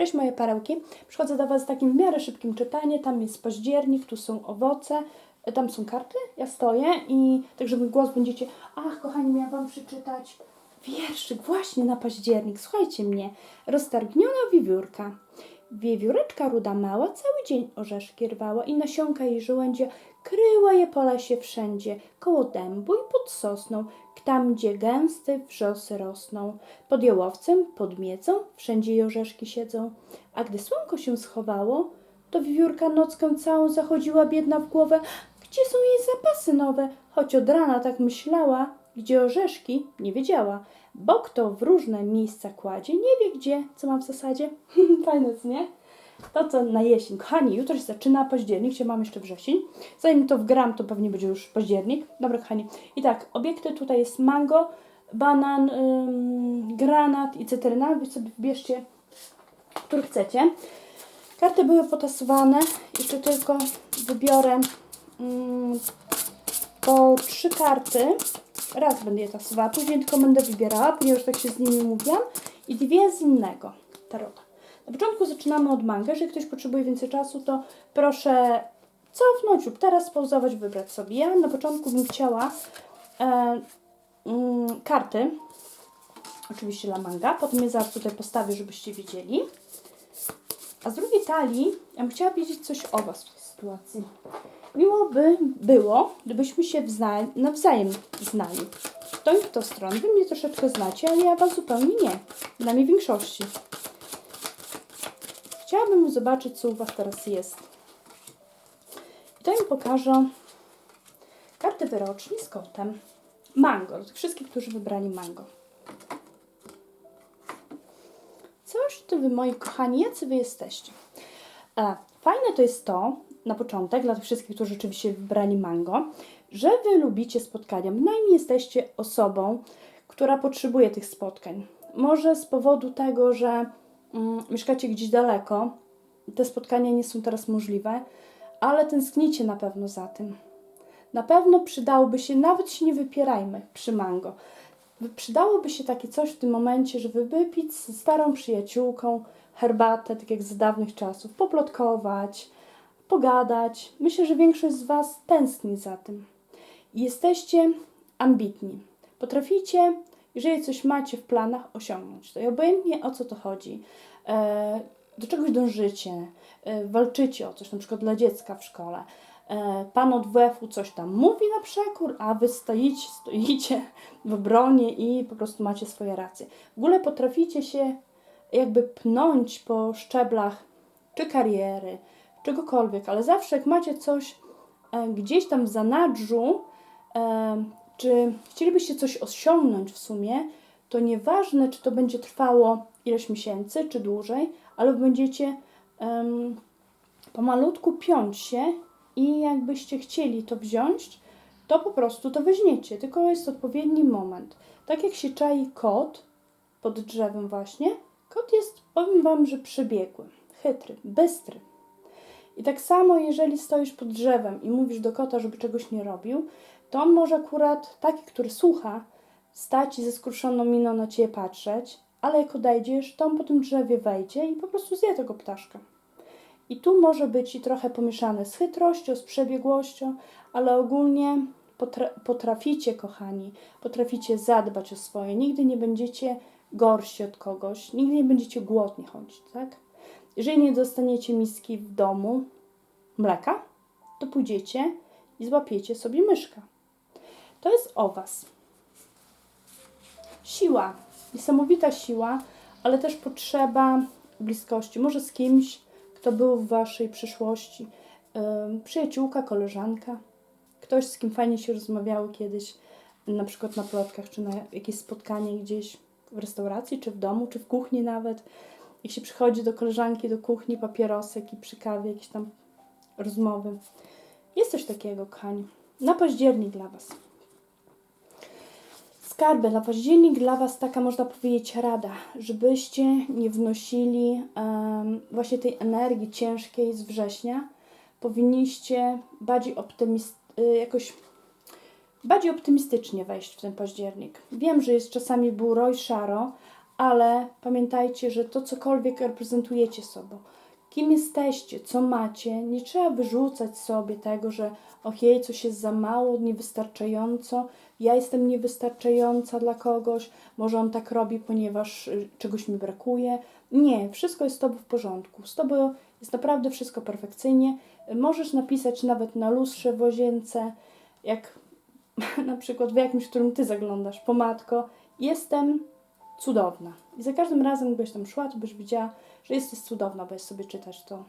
Cześć moje perełki. Przychodzę do Was z takim w miarę szybkim czytaniem. Tam jest październik, tu są owoce, e, tam są karty. Ja stoję i tak, że mój głos będziecie. Ach, kochani, miałam Wam przeczytać wierszyk właśnie na październik. Słuchajcie mnie. Roztargniona wiewiórka. Wiewióreczka ruda mała cały dzień orzeszki rwała i nasionka jej żołędzie kryła je po lesie wszędzie, koło dębu i pod sosną, tam gdzie gęste wrzosy rosną. Pod jołowcem, pod miedzą, wszędzie jej orzeszki siedzą. A gdy słonko się schowało, to wiewiórka nockę całą zachodziła biedna w głowę, gdzie są jej zapasy nowe, choć od rana tak myślała, gdzie orzeszki nie wiedziała, bo kto w różne miejsca kładzie, nie wie gdzie, co ma w zasadzie. Fajne, nie? To co na jesień. Kochani, jutro się zaczyna październik, dzisiaj mam jeszcze wrzesień. Zanim to wgram, to pewnie będzie już październik. Dobra, kochani. I tak, obiekty tutaj jest mango, banan, ym, granat i cytryna. Wy sobie wybierzcie, który chcecie. Karty były potasowane. Jeszcze tylko wybiorę ym, po trzy karty. Raz będę je tasowała, później tylko będę wybierała, ponieważ tak się z nimi mówiłam. I dwie z innego tarota. Na początku zaczynamy od manga. Jeżeli ktoś potrzebuje więcej czasu, to proszę cofnąć lub teraz spauzować, wybrać sobie. Ja na początku bym chciała e, mm, karty, oczywiście dla manga, potem je zaraz tutaj postawię, żebyście wiedzieli. A z drugiej talii, ja bym chciała wiedzieć coś o Was w tej sytuacji. Miło by było, gdybyśmy się wza nawzajem znali. To i w tą stronę. Wy mnie troszeczkę znacie, ale ja Was zupełnie nie. Dla mnie większości. Chciałabym zobaczyć, co u Was teraz jest. I to mi pokażę karty wyroczni z kotem. Mango. Do tych wszystkich, którzy wybrali mango. Coś ty wy, moi kochani, jacy wy jesteście? E, fajne to jest to, na początek, dla tych wszystkich, którzy rzeczywiście wybrali mango, że wy lubicie spotkania. Bynajmniej jesteście osobą, która potrzebuje tych spotkań. Może z powodu tego, że mieszkacie gdzieś daleko, te spotkania nie są teraz możliwe, ale tęsknicie na pewno za tym. Na pewno przydałoby się, nawet się nie wypierajmy przy mango, przydałoby się takie coś w tym momencie, żeby wypić z starą przyjaciółką herbatę, tak jak z dawnych czasów, poplotkować, pogadać. Myślę, że większość z Was tęskni za tym. Jesteście ambitni. Potraficie, jeżeli coś macie w planach, osiągnąć to. I obojętnie o co to chodzi, e, do czegoś dążycie, e, walczycie o coś, na przykład dla dziecka w szkole. E, Pan od WF-u coś tam mówi na przekór, a wy stoicie, stoicie w obronie i po prostu macie swoje racje. W ogóle potraficie się jakby pnąć po szczeblach czy kariery, czegokolwiek, ale zawsze jak macie coś gdzieś tam w zanadrzu, czy chcielibyście coś osiągnąć w sumie, to nieważne, czy to będzie trwało ileś miesięcy, czy dłużej, ale będziecie em, pomalutku piąć się i jakbyście chcieli to wziąć, to po prostu to weźmiecie, tylko jest odpowiedni moment. Tak jak się czai kot pod drzewem właśnie, kot jest, powiem Wam, że przebiegły, chytry, bystry. I tak samo, jeżeli stoisz pod drzewem i mówisz do kota, żeby czegoś nie robił, to on może akurat taki, który słucha, stać i ze skruszoną miną na ciebie patrzeć, ale jak odejdziesz, to on po tym drzewie wejdzie i po prostu zje tego ptaszka. I tu może być i trochę pomieszane z chytrością, z przebiegłością, ale ogólnie potra potraficie, kochani, potraficie zadbać o swoje. Nigdy nie będziecie gorsi od kogoś, nigdy nie będziecie głodni chodzić, tak? Jeżeli nie dostaniecie miski w domu mleka, to pójdziecie i złapiecie sobie myszka. To jest o Was. Siła, niesamowita siła, ale też potrzeba bliskości. Może z kimś, kto był w Waszej przyszłości. Ym, przyjaciółka, koleżanka, ktoś, z kim fajnie się rozmawiało kiedyś, na przykład na plotkach, czy na jakieś spotkanie gdzieś w restauracji, czy w domu, czy w kuchni nawet. Jak się przychodzi do koleżanki do kuchni, papierosek i przy kawie jakieś tam rozmowy. Jest coś takiego, kochani. Na październik dla Was. Skarby, na październik dla Was taka można powiedzieć rada, żebyście nie wnosili em, właśnie tej energii ciężkiej z września. Powinniście bardziej y, jakoś bardziej optymistycznie wejść w ten październik. Wiem, że jest czasami buro i szaro, ale pamiętajcie, że to cokolwiek reprezentujecie sobą, kim jesteście, co macie, nie trzeba wyrzucać sobie tego, że ojej, coś jest za mało, niewystarczająco, ja jestem niewystarczająca dla kogoś, może on tak robi, ponieważ y, czegoś mi brakuje. Nie, wszystko jest z Tobą w porządku. Z Tobą jest naprawdę wszystko perfekcyjnie. Możesz napisać nawet na lustrze w łazience, jak na przykład w jakimś, w którym Ty zaglądasz, pomadko, jestem cudowna. I za każdym razem, gdybyś tam szła, to byś widziała, że jesteś cudowna, będziesz sobie czytać to.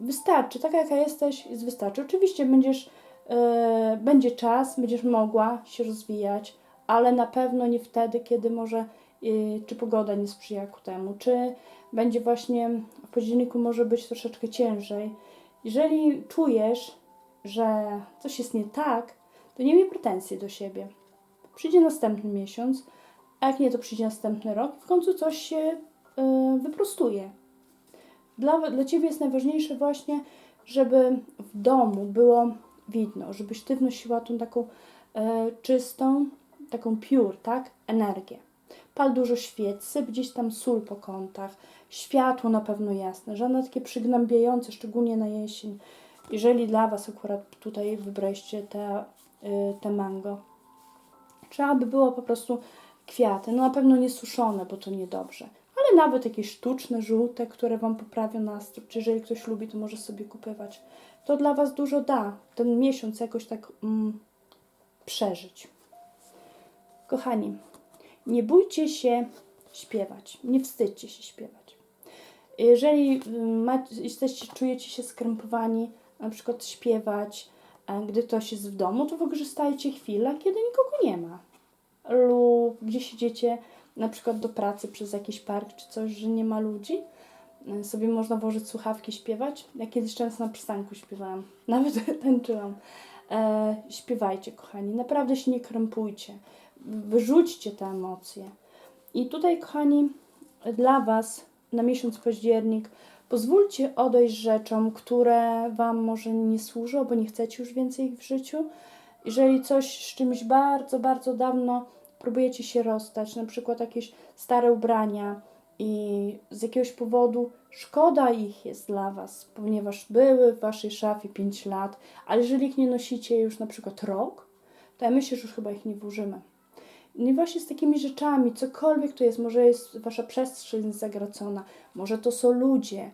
Wystarczy, taka jaka jesteś, jest wystarczy. Oczywiście będziesz, e, będzie czas, będziesz mogła się rozwijać, ale na pewno nie wtedy, kiedy może, y, czy pogoda nie sprzyja ku temu, czy będzie właśnie w październiku może być troszeczkę ciężej. Jeżeli czujesz, że coś jest nie tak, to nie miej pretensji do siebie. Przyjdzie następny miesiąc, a jak nie, to przyjdzie następny rok i w końcu coś się y, wyprostuje. Dla, dla Ciebie jest najważniejsze właśnie, żeby w domu było widno, żebyś Ty wnosiła tą taką e, czystą, taką pure, tak, energię. Pal dużo świec, gdzieś tam sól po kątach, światło na pewno jasne, żadne takie przygnębiające, szczególnie na jesień. Jeżeli dla Was akurat tutaj wybraliście te, y, te mango, trzeba by było po prostu kwiaty, no na pewno nie suszone, bo to niedobrze, ale nawet jakieś sztuczne, żółte, które Wam poprawią nastrój, czy jeżeli ktoś lubi, to może sobie kupywać. To dla Was dużo da, ten miesiąc jakoś tak mm, przeżyć. Kochani, nie bójcie się śpiewać, nie wstydźcie się śpiewać. Jeżeli y, ma, jesteście, czujecie się skrępowani, na przykład śpiewać, a gdy ktoś jest w domu, to wykorzystajcie chwilę, kiedy nikogo nie ma. Lub gdzie siedzicie, na przykład do pracy przez jakiś park czy coś, że nie ma ludzi, y, sobie można włożyć słuchawki, śpiewać. Ja kiedyś często na przystanku śpiewałam, nawet tańczyłam. E, śpiewajcie, kochani, naprawdę się nie krępujcie. Wyrzućcie te emocje. I tutaj, kochani, dla Was na miesiąc październik pozwólcie odejść rzeczom, które Wam może nie służą, bo nie chcecie już więcej ich w życiu. Jeżeli coś z czymś bardzo, bardzo dawno próbujecie się rozstać, na przykład jakieś stare ubrania i z jakiegoś powodu szkoda ich jest dla Was, ponieważ były w Waszej szafie 5 lat, ale jeżeli ich nie nosicie już na przykład rok, to ja myślę, że już chyba ich nie włożymy. No i właśnie z takimi rzeczami, cokolwiek to jest, może jest wasza przestrzeń zagracona, może to są ludzie,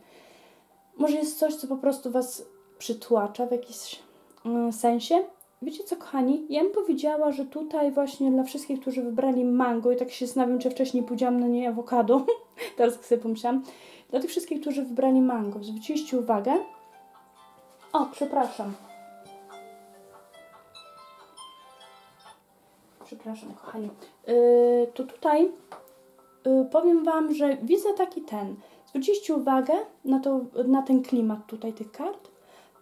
może jest coś, co po prostu was przytłacza w jakimś mm, sensie. Wiecie co, kochani? Ja bym powiedziała, że tutaj właśnie dla wszystkich, którzy wybrali mango, i tak się zastanawiam, czy wcześniej powiedziałam na niej awokado, teraz sobie pomyślałam, dla tych wszystkich, którzy wybrali mango, zwróciliście uwagę. O, przepraszam. Przepraszam, kochani. Yy, to tutaj yy, powiem Wam, że widzę taki ten. Zwróciliście uwagę na, to, na ten klimat tutaj tych kart.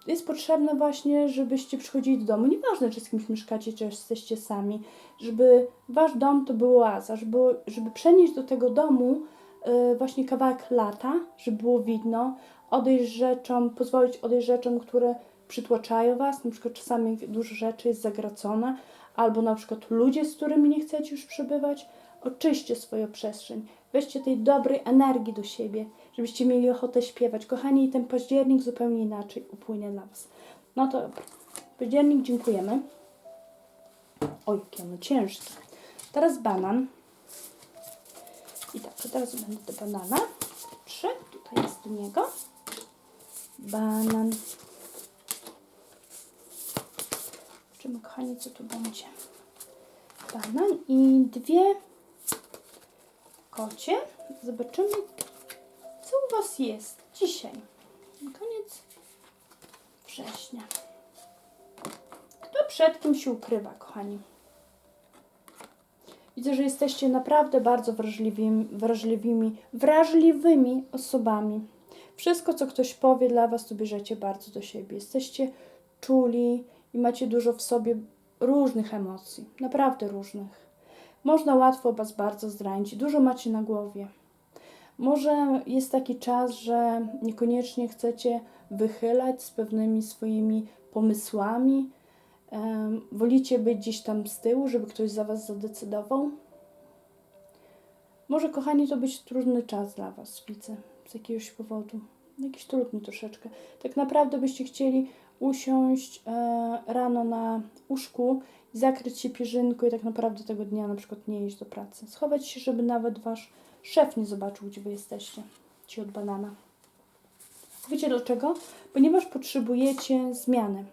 Jest potrzebne właśnie, żebyście przychodzili do domu. Nieważne, czy z kimś mieszkacie, czy jesteście sami. Żeby Wasz dom to był oaza. Żeby, żeby przenieść do tego domu yy, właśnie kawałek lata, żeby było widno. Odejść rzeczom, pozwolić odejść rzeczom, które przytłaczają Was. Na przykład czasami dużo rzeczy jest zagracone albo na przykład ludzie, z którymi nie chcecie już przebywać, oczyście swoją przestrzeń. Weźcie tej dobrej energii do siebie, żebyście mieli ochotę śpiewać. Kochani, ten październik zupełnie inaczej upłynie dla Was. No to. Październik, dziękujemy. Oj, jakie ono ciężkie. Teraz banan. I tak, to teraz będę do banana. Trzy, tutaj jest do niego. Banan. Zobaczymy, kochani, co tu będzie. Banan i dwie kocie. Zobaczymy, Was jest dzisiaj. Koniec września. Kto przed kim się ukrywa, kochani? Widzę, że jesteście naprawdę bardzo wrażliwymi, wrażliwymi, wrażliwymi osobami. Wszystko, co ktoś powie dla Was, to bierzecie bardzo do siebie. Jesteście czuli i macie dużo w sobie różnych emocji, naprawdę różnych. Można łatwo Was bardzo zranić, dużo macie na głowie. Może jest taki czas, że niekoniecznie chcecie wychylać z pewnymi swoimi pomysłami. Wolicie być gdzieś tam z tyłu, żeby ktoś za Was zadecydował. Może, kochani, to być trudny czas dla Was, widzę, z jakiegoś powodu. Jakiś trudny troszeczkę. Tak naprawdę byście chcieli usiąść e, rano na łóżku i zakryć się pierzynką i tak naprawdę tego dnia na przykład nie iść do pracy. Schować się, żeby nawet Wasz szef nie zobaczył, gdzie Wy jesteście. Ci od banana. Wiecie dlaczego? Ponieważ potrzebujecie zmiany.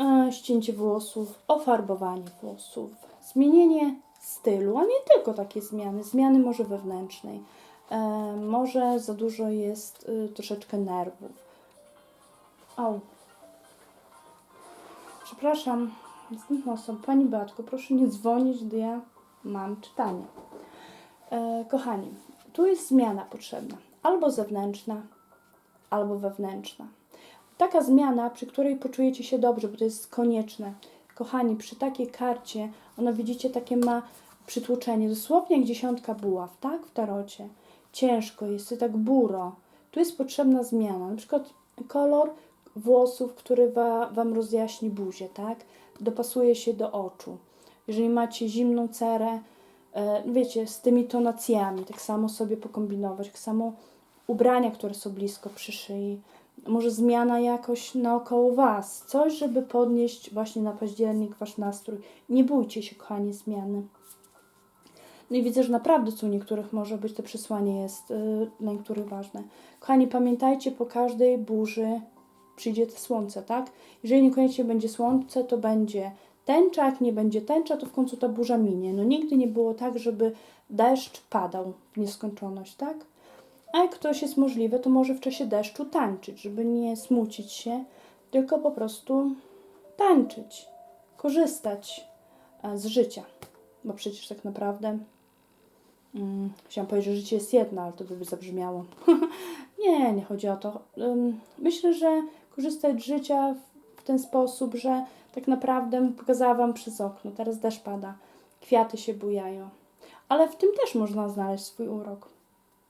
E, ścięcie włosów, ofarbowanie włosów, zmienienie stylu, a nie tylko takie zmiany, zmiany może wewnętrznej. E, może za dużo jest y, troszeczkę nerwów. Au. Przepraszam, następna osoba. Pani Beatko, proszę nie dzwonić, gdy ja mam czytanie. E, kochani, tu jest zmiana potrzebna. Albo zewnętrzna, albo wewnętrzna. Taka zmiana, przy której poczujecie się dobrze, bo to jest konieczne. Kochani, przy takiej karcie, ona widzicie, takie ma przytłoczenie, dosłownie jak dziesiątka buław, tak? W tarocie. Ciężko jest, to tak buro. Tu jest potrzebna zmiana, na przykład kolor włosów, który wa, Wam rozjaśni buzię, tak? Dopasuje się do oczu. Jeżeli macie zimną cerę, wiecie, z tymi tonacjami, tak samo sobie pokombinować, tak samo ubrania, które są blisko przy szyi, może zmiana jakoś naokoło Was, coś, żeby podnieść właśnie na październik Wasz nastrój. Nie bójcie się, kochani, zmiany. No i widzę, że naprawdę co u niektórych może być to przesłanie jest yy, dla niektórych ważne. Kochani, pamiętajcie, po każdej burzy przyjdzie to słońce, tak? Jeżeli niekoniecznie będzie słońce, to będzie tęcza, jak nie będzie tęcza, to w końcu ta burza minie. No nigdy nie było tak, żeby deszcz padał w nieskończoność, tak? A jak ktoś jest możliwe, to może w czasie deszczu tańczyć, żeby nie smucić się, tylko po prostu tańczyć, korzystać e, z życia. Bo przecież tak naprawdę mm, chciałam powiedzieć, że życie jest jedno, ale to by zabrzmiało. nie, nie chodzi o to. Ym, myślę, że korzystać z życia ten sposób, że tak naprawdę pokazałam Wam przez okno, teraz deszcz pada, kwiaty się bujają. Ale w tym też można znaleźć swój urok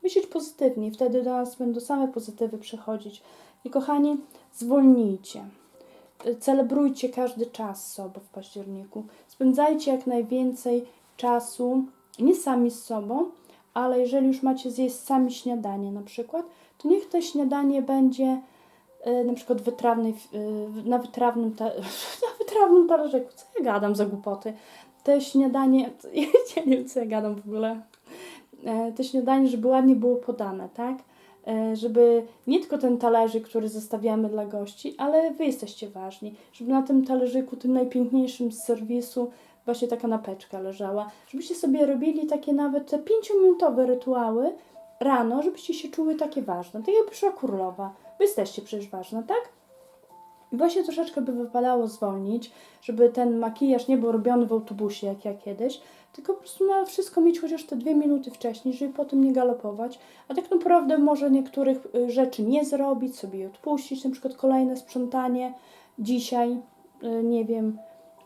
myśleć pozytywnie, wtedy do nas będą same pozytywy przychodzić. I kochani, zwolnijcie. Celebrujcie każdy czas sobą w październiku. Spędzajcie jak najwięcej czasu, nie sami z sobą, ale jeżeli już macie zjeść sami śniadanie na przykład, to niech to śniadanie będzie na przykład wytrawnej, y, na, wytrawnym na wytrawnym talerzyku. Co ja gadam za głupoty? Te śniadanie, ja nie wiem co ja gadam w ogóle. E, to śniadanie, żeby ładnie było podane, tak? E, żeby nie tylko ten talerzyk, który zostawiamy dla gości, ale wy jesteście ważni, żeby na tym talerzyku, tym najpiękniejszym z serwisu, właśnie taka napeczka leżała, żebyście sobie robili takie nawet te pięciominutowe rytuały rano, żebyście się czuły takie ważne. Tak jak przyszła królowa. Wy jesteście przecież ważne, tak? I właśnie troszeczkę by wypadało zwolnić, żeby ten makijaż nie był robiony w autobusie, jak ja kiedyś, tylko po prostu na wszystko mieć chociaż te dwie minuty wcześniej, żeby potem nie galopować. A tak naprawdę może niektórych y, rzeczy nie zrobić, sobie je odpuścić, na przykład kolejne sprzątanie dzisiaj, y, nie wiem,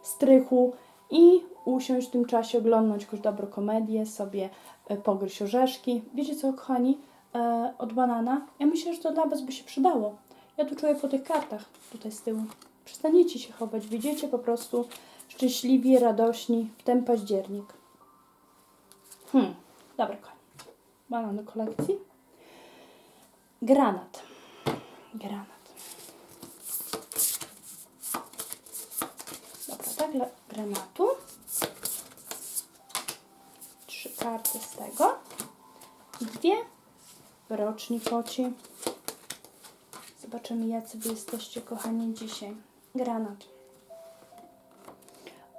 strychu i usiąść w tym czasie, oglądać jakąś dobrą komedię, sobie y, pogryźć orzeszki. Wiecie co, kochani, e, od banana? Ja myślę, że to dla Was by się przydało. Ja tu czuję po tych kartach tutaj z tyłu. Przestaniecie się chować, widzicie po prostu szczęśliwi, radośni w ten październik. Hmm, dobra, kochani. Banan do kolekcji. Granat. Granat. Dobra, tak, dla granatu. Trzy karty z tego. Dwie. Roczni koci. Zobaczymy, jacy wy jesteście, kochani, dzisiaj. Granat.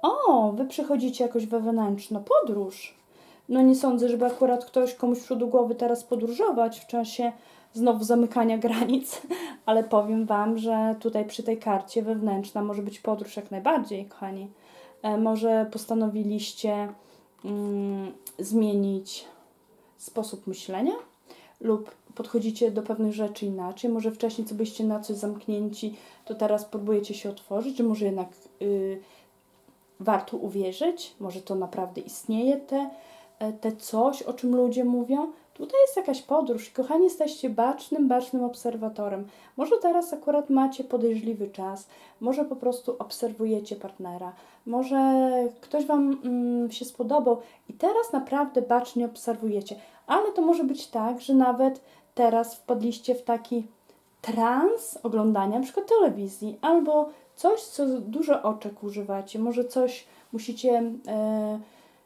O, wy przychodzicie jakoś wewnętrzną podróż. No nie sądzę, żeby akurat ktoś komuś do głowy teraz podróżować w czasie znowu zamykania granic, ale powiem Wam, że tutaj przy tej karcie wewnętrzna może być podróż jak najbardziej, kochani. E, może postanowiliście mm, zmienić sposób myślenia lub podchodzicie do pewnych rzeczy inaczej. Może wcześniej, co byście na coś zamknięci, to teraz próbujecie się otworzyć, że może jednak y, warto uwierzyć, może to naprawdę istnieje, te, e, te coś, o czym ludzie mówią. Tutaj jest jakaś podróż. Kochani, jesteście bacznym, bacznym obserwatorem. Może teraz akurat macie podejrzliwy czas, może po prostu obserwujecie partnera, może ktoś Wam mm, się spodobał i teraz naprawdę bacznie obserwujecie. Ale to może być tak, że nawet teraz wpadliście w taki trans oglądania przykład telewizji albo coś, co dużo oczek używacie. Może coś musicie, e,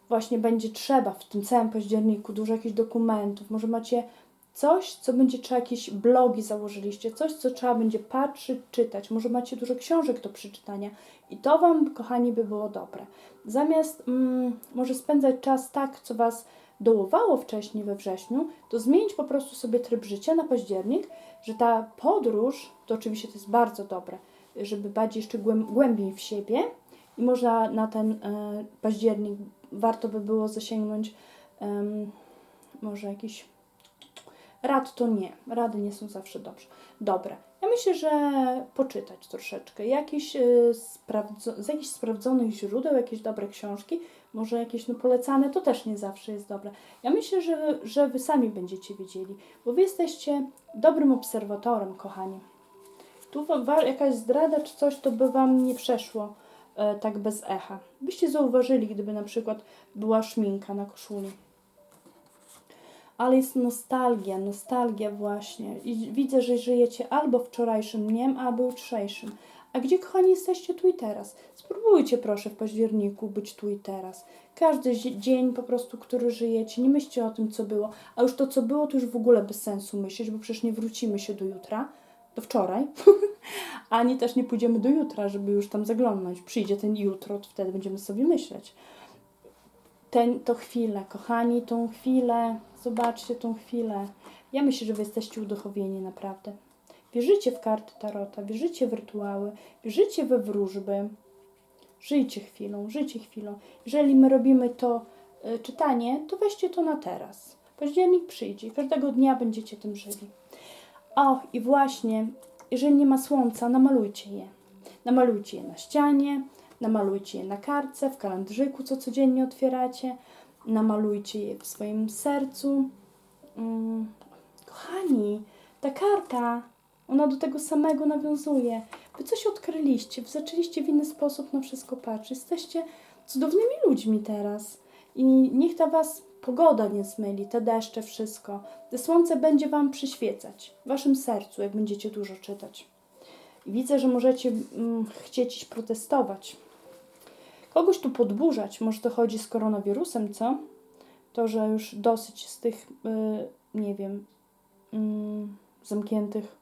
właśnie będzie trzeba w tym całym październiku, dużo jakichś dokumentów. Może macie coś, co będzie trzeba, jakieś blogi założyliście, coś, co trzeba będzie patrzeć, czytać. Może macie dużo książek do przeczytania i to Wam, kochani, by było dobre. Zamiast mm, może spędzać czas tak, co Was dołowało wcześniej we wrześniu, to zmienić po prostu sobie tryb życia na październik, że ta podróż, to oczywiście to jest bardzo dobre, żeby bardziej jeszcze głęb- głębiej w siebie i można na ten e, październik warto by było zasięgnąć może jakiś rad to nie, rady nie są zawsze dobrze, dobre. Ja myślę, że poczytać troszeczkę, jakieś, e, z jakichś sprawdzonych źródeł, jakieś dobre książki, może jakieś no, polecane, to też nie zawsze jest dobre. Ja myślę, że, że Wy sami będziecie wiedzieli, bo Wy jesteście dobrym obserwatorem, kochani. Tu jakaś zdrada czy coś, to by Wam nie przeszło tak bez echa. Byście zauważyli, gdyby na przykład była szminka na koszuli. Ale jest nostalgia, nostalgia właśnie. I widzę, że żyjecie albo wczorajszym dniem, albo jutrzejszym. A gdzie, kochani, jesteście tu i teraz? Spróbujcie, proszę, w październiku być tu i teraz. Każdy zi- dzień po prostu, który żyjecie, nie myślcie o tym, co było. A już to, co było, to już w ogóle bez sensu myśleć, bo przecież nie wrócimy się do jutra, do wczoraj. Ani też nie pójdziemy do jutra, żeby już tam zaglądnąć. Przyjdzie ten jutro, to wtedy będziemy sobie myśleć. Ten, to chwilę, kochani, tą chwilę, zobaczcie tą chwilę. Ja myślę, że wy jesteście uduchowieni naprawdę. Wierzycie w karty Tarota, wierzycie w rytuały, wierzycie we wróżby. Żyjcie chwilą, żyjcie chwilą. Jeżeli my robimy to y, czytanie, to weźcie to na teraz. Październik przyjdzie, każdego dnia będziecie tym żyli. O, i właśnie, jeżeli nie ma słońca, namalujcie je. Namalujcie je na ścianie, namalujcie je na kartce, w kalendarzyku, co codziennie otwieracie. Namalujcie je w swoim sercu. Mm, kochani, ta karta, ona do tego samego nawiązuje. Wy coś odkryliście, wy zaczęliście w inny sposób na wszystko patrzeć. Jesteście cudownymi ludźmi teraz. I niech ta was pogoda nie zmyli, te deszcze, wszystko. Słońce będzie wam przyświecać w waszym sercu, jak będziecie dużo czytać. I widzę, że możecie mm, chcieć protestować. Kogoś tu podburzać, może to chodzi z koronawirusem, co? To, że już dosyć z tych, y, nie wiem, mm, zamkniętych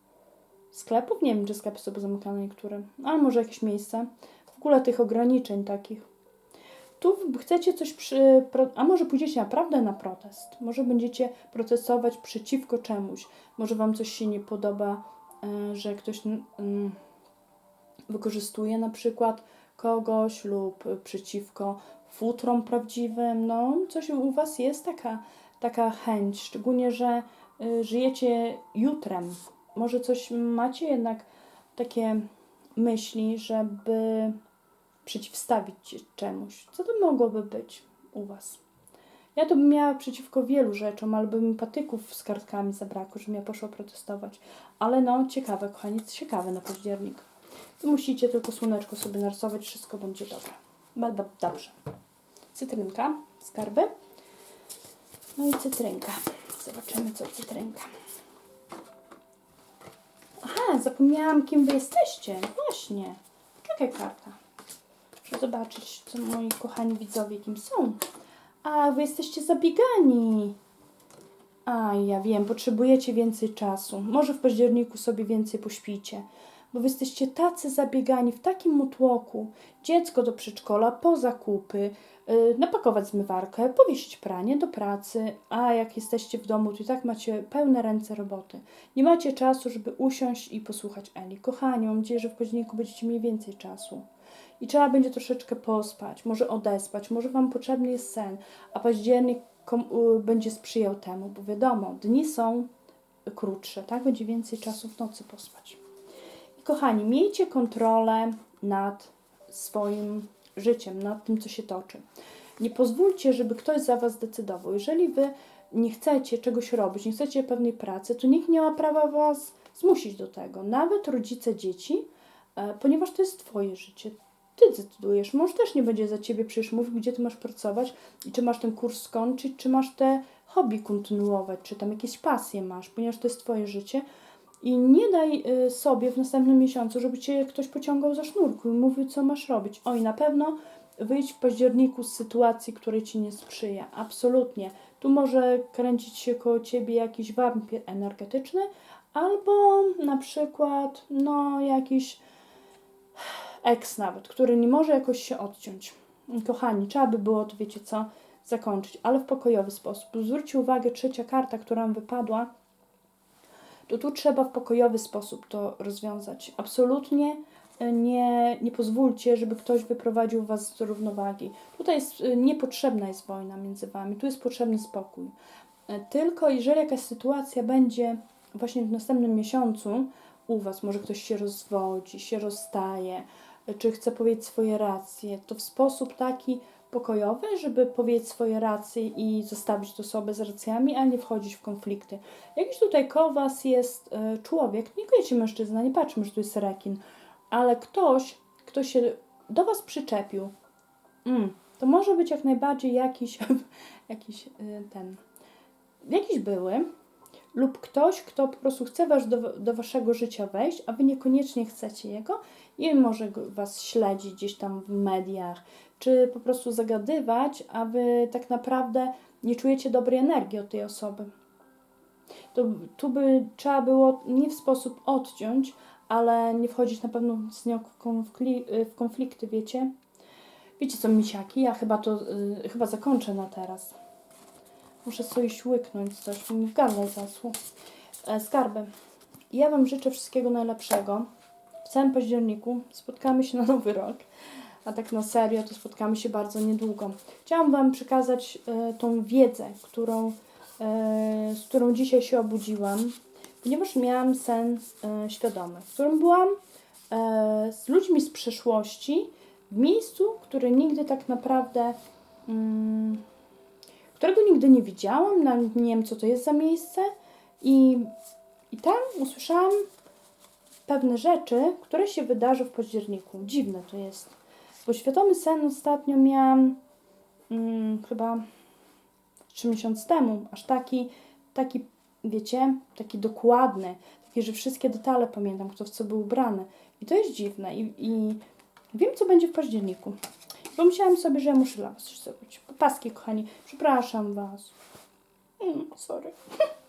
sklepów. Nie wiem, czy sklepy są zamykane niektóre, ale może jakieś miejsca. W ogóle tych ograniczeń takich. Tu chcecie coś przy. A może pójdziecie naprawdę na protest? Może będziecie protestować przeciwko czemuś? Może Wam coś się nie podoba, e, że ktoś wykorzystuje na przykład kogoś lub przeciwko futrom prawdziwym. No, coś u Was jest taka, taka chęć, szczególnie, że y, żyjecie jutrem. Może coś macie jednak takie myśli, żeby przeciwstawić się czemuś. Co to mogłoby być u Was? Ja to bym miała przeciwko wielu rzeczom, albo mi patyków z kartkami zabrakło, żebym ja poszła protestować. Ale no, ciekawe, kochani, ciekawe na październik. Musicie tylko słoneczko sobie narysować, wszystko będzie dobre. Ba- ba- Dobrze. Cytrynka, skarby. No i cytrynka. Zobaczymy, co cytrynka. Aha, zapomniałam, kim wy jesteście. Właśnie. Czekaj, karta. Zobaczyć, co moi kochani widzowie kim są. A, wy jesteście zabiegani. A, ja wiem, potrzebujecie więcej czasu. Może w październiku sobie więcej pośpicie. Bo wy jesteście tacy zabiegani w takim motłoku. Dziecko do przedszkola, po zakupy, yy, napakować zmywarkę, powiesić pranie do pracy. A jak jesteście w domu, to i tak macie pełne ręce roboty. Nie macie czasu, żeby usiąść i posłuchać Eli. Kochani, mam nadzieję, że w październiku będziecie mieli więcej czasu. I trzeba będzie troszeczkę pospać, może odespać, może Wam potrzebny jest sen, a październik będzie sprzyjał temu, bo wiadomo, dni są krótsze, tak? Będzie więcej czasu w nocy pospać. I kochani, miejcie kontrolę nad swoim życiem, nad tym, co się toczy. Nie pozwólcie, żeby ktoś za Was decydował. Jeżeli Wy nie chcecie czegoś robić, nie chcecie pewnej pracy, to nikt nie ma prawa Was zmusić do tego. Nawet rodzice dzieci, e, ponieważ to jest Twoje życie. Ty decydujesz. Mąż też nie będzie za Ciebie przecież mówił, gdzie Ty masz pracować i czy masz ten kurs skończyć, czy masz te hobby kontynuować, czy tam jakieś pasje masz, ponieważ to jest Twoje życie. I nie daj y, sobie w następnym miesiącu, żeby cię ktoś pociągał za sznurku i mówił, co masz robić. Oj, na pewno wyjdź w październiku z sytuacji, której ci nie sprzyja. Absolutnie. Tu może kręcić się koło ciebie jakiś wampir energetyczny, albo na przykład, no, jakiś eks nawet, który nie może jakoś się odciąć. Kochani, trzeba by było to, wiecie co, zakończyć, ale w pokojowy sposób. Zwróćcie uwagę, trzecia karta, która nam wypadła, to tu trzeba w pokojowy sposób to rozwiązać. Absolutnie e, nie, nie pozwólcie, żeby ktoś wyprowadził Was z równowagi. Tutaj jest, e, niepotrzebna jest wojna między Wami, tu jest potrzebny spokój. E, Tylko jeżeli jakaś sytuacja będzie właśnie w następnym miesiącu u Was, może ktoś się rozwodzi, się rozstaje, czy chce powiedzieć swoje racje, to w sposób taki pokojowy, żeby powiedzieć swoje racje i zostawić to sobie z racjami, a nie wchodzić w konflikty. Jakiś tutaj koło Was jest e, człowiek, niekoniecznie mężczyzna, nie patrzmy, że to jest rekin, ale ktoś, kto się do Was przyczepił, mm, to może być jak najbardziej jakiś, jakiś e, ten, jakiś były, lub ktoś, kto po prostu chce was do, do waszego życia wejść, a wy niekoniecznie chcecie jego i może was śledzić gdzieś tam w mediach, czy po prostu zagadywać, a wy tak naprawdę nie czujecie dobrej energii od tej osoby. To, tu by trzeba było nie w sposób odciąć, ale nie wchodzić na pewno z nią w, konfli- w konflikty, wiecie? Wiecie co, misiaki? Ja chyba to, y, chyba zakończę na teraz. Muszę sobie iść łyknąć coś, mi w gardle zasło. E, skarby. Ja Wam życzę wszystkiego najlepszego. W całym październiku spotkamy się na nowy rok. A tak na serio, to spotkamy się bardzo niedługo. Chciałam Wam przekazać e, tą wiedzę, którą, e, z którą dzisiaj się obudziłam, ponieważ miałam sen e, świadomy, w którym byłam e, z ludźmi z przeszłości w miejscu, które nigdy tak naprawdę. Mm, którego nigdy nie widziałam, nie wiem, co to jest za miejsce. I, I tam usłyszałam pewne rzeczy, które się wydarzą w październiku. Dziwne to jest. Bo świadomy sen ostatnio miałam mm, chyba trzy miesiące temu. Aż taki, taki, wiecie, taki dokładny. Taki, że wszystkie detale pamiętam, kto w co był ubrany. I to jest dziwne. I, i wiem, co będzie w październiku. Pomyślałam sobie, że ja muszę dla Was coś zrobić. Paski, kochani, przepraszam Was. Mm, sorry.